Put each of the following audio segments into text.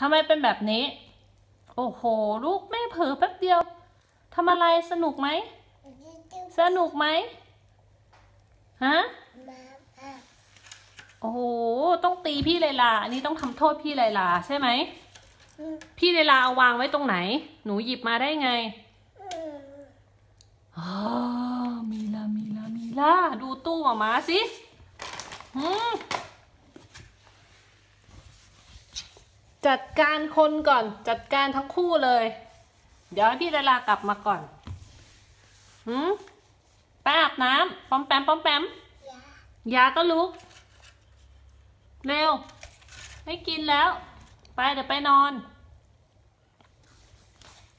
ทำไมเป็นแบบนี้ โอ้โห ลูกแม่เผลอแป๊บเดียวทำอะไรสนุกไหม สนุกไหมฮะโอ้โห ต้องตีพี่ไลยลาอันนี้ต้องทำโทษพี่ไลยลาใช่ไหม พี่ไลยลาเอาวางไว้ตรงไหน หนูหยิบมาได้ไงอ๋อมีลา มีลา มีลา ดูตู้หมามาสิหืม จัดการคนก่อนจัดการทั้งคู่เลย เดี๋ยวพี่ไลลากลับมาก่อนหืมไปอาบน้ำปอมแปมปอมแปมยาก็ลุก เร็ว ไม่กินแล้ว ไปเดี๋ยวไปนอน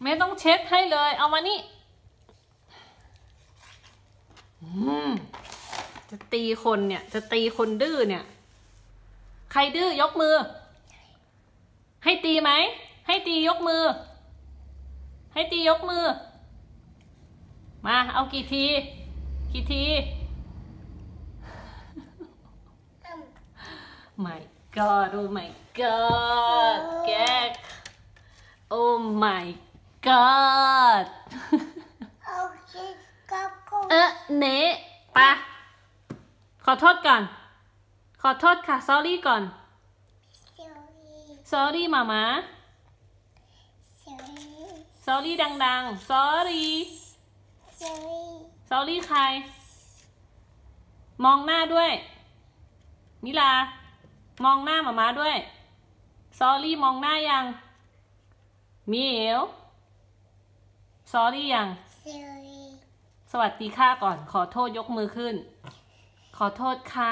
ไม่ต้องเช็ดให้เลย เอามานี่จะตีคนเนี่ย จะตีคนดื้อเนี่ย ใครดื้อยกมือ ให้ตีไหม ให้ตียกมือ ให้ตียกมือ มาเอากี่ที กี่ที my god oh my god แก oh my god เอ๊ะเนะปะขอโทษก่อน ขอโทษค่ะ sorry ก่อน sorry มามา sorry ดังๆ sorry sorry ใคร มองหน้าด้วย มิลา มองหน้าหมาม้าด้วยซอรี่มองหน้ายังมิเอลซอรี่ยัง สวัสดีค่ะก่อน ขอโทษยกมือขึ้น ขอโทษค่ะ